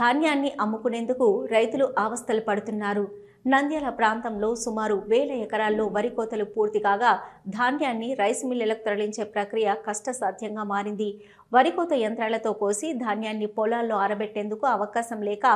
ధాన్యాన్ని అమ్ముకునేందుకు రైతులు అవస్థలు పడుతున్నారు. నంద్యాల ప్రాంతంలో సుమారు వేల ఎకరాల్లో వరి కోతలు పూర్తి కాగా ధాన్యాన్ని రైస్ మిల్లులకు తరలించే ప్రక్రియ కష్టసాధ్యంగా మారింది. వరి కోత యంత్రాలతో కోసి ధాన్యాన్ని పొలాల్లో ఆరబెట్టేందుకు అవకాశం లేక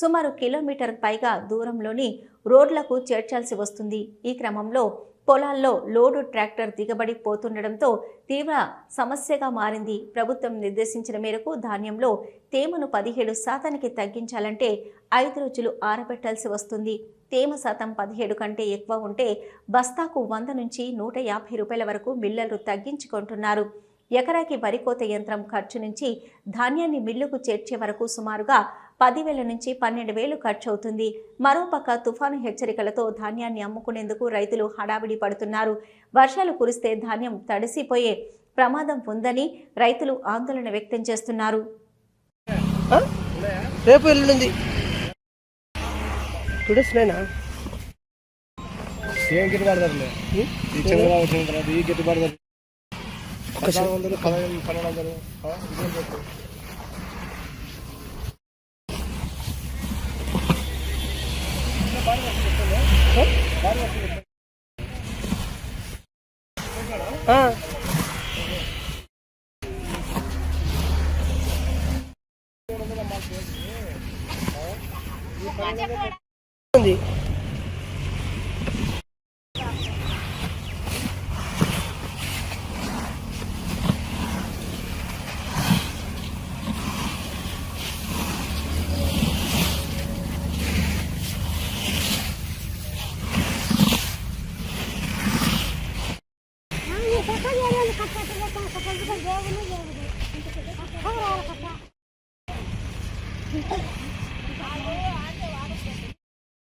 సుమారు కిలోమీటర్ పైగా దూరంలోని రోడ్లకు చేర్చాల్సి వస్తుంది. ఈ క్రమంలో పొలాల్లో లోడు ట్రాక్టర్ దిగబడి పోతుండడంతో తీవ్ర సమస్యగా మారింది. ప్రభుత్వం నిర్దేశించిన మేరకు ధాన్యంలో తేమను పదిహేడు శాతానికి తగ్గించాలంటే ఐదు రోజులు ఆరబెట్టాల్సి వస్తుంది. తేమ శాతం పదిహేడు కంటే ఎక్కువ ఉంటే బస్తాకు వంద నుంచి నూట యాభై రూపాయల వరకు మిల్లర్లు తగ్గించుకుంటున్నారు. ఎకరాకి వరి కోత యంత్రం ఖర్చు నుంచి ధాన్యాన్ని మిల్లుకు చేర్చే వరకు సుమారుగా పదివేల నుంచి పన్నెండు వేలు ఖర్చు అవుతుంది మరోపక్క తుఫాను హెచ్చరికలతో ధాన్యాన్ని అమ్ముకునేందుకు రైతులు హడావిడి పడుతున్నారు. వర్షాలు కురిస్తే ధాన్యం తడిసిపోయే ప్రమాదం ఉందని రైతులు ఆందోళన వ్యక్తం చేస్తున్నారు. ఆ? రేపు ఎల్లుండి. టూ డేస్ నేనా ఏం గిట్టుబాటు ధరలే ఈ చంద్రబాబు వచ్చిన తర్వాత ఈ గిట్టుబాటు ధర పద్నాలుగు వందలు పదహైదు పన్నెండు వందలు. ఆ,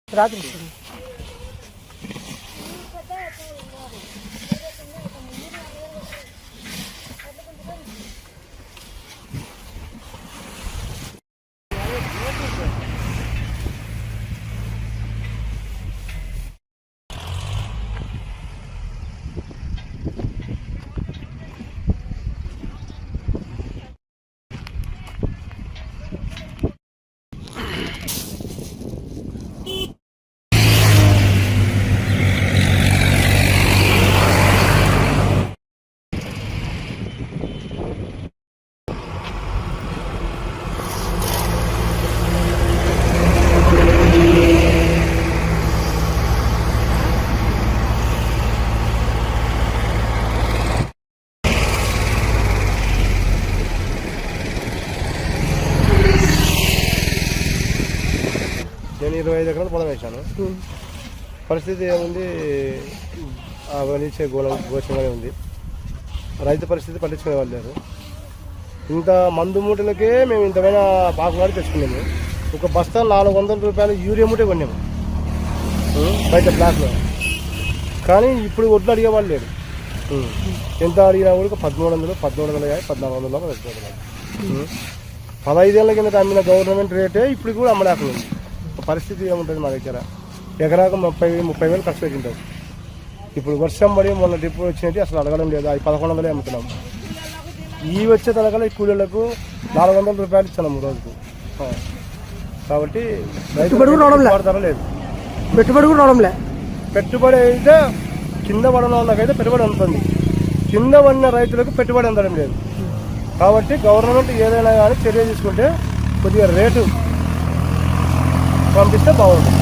రాత్రి వస్తుంది. నేను ఇరవై ఐదు ఎకరాలు పొలం వేశాను. పరిస్థితి ఏముంది? అవనిచ్చే గోళ గోచంగానే ఉంది. రైతు పరిస్థితి పట్టించుకునే వాళ్ళు లేరు. ఇంత మందు మూటలకే మేము ఇంతమైన పాకులాడి తెచ్చుకున్నాము. ఒక బస్తా నాలుగు వందల రూపాయలు యూరియా మూటే కొన్నాము. బయట బ్లాక్లో. కానీ ఇప్పుడు ఒడ్లు అడిగేవాళ్ళు లేరు. ఎంత అడిగినా కూడా పదమూడు వందలు పద్మూడు వందలు యాభై పద్నాలుగు వందలు తెచ్చుకోవాలి పదహైదేళ్ళ కింద అమ్మిన గవర్నమెంట్ రేటే ఇప్పుడు కూడా అమ్మలేకుండా పరిస్థితి ఏముంటుంది మా దగ్గర? ఎకరాకు ముప్పై ముప్పై వేలు ఖర్చు పెట్టింటాం ఇప్పుడు వర్షం పడి మొన్న డిపో వచ్చినట్టు అసలు అడగడం లేదు. అది పదకొండు వందలే అమ్ముతున్నాం. ఈ వచ్చే ఈ కూలీలకు నాలుగు వందల రూపాయలు ఇస్తున్నాము రోజుకు. కాబట్టి పెట్టుబడి రావడం లేదు. పెట్టుబడి కూడా రావడంలే. పెట్టుబడి అయితే కింద పడిన వాళ్ళకైతే పెట్టుబడి అందుతుంది కింద పడిన రైతులకు పెట్టుబడి అందడం లేదు. కాబట్టి గవర్నమెంట్ ఏదైనా కానీ చర్య తీసుకుంటే కొద్దిగా రేటు పంపిస్తే బాగుంటుంది.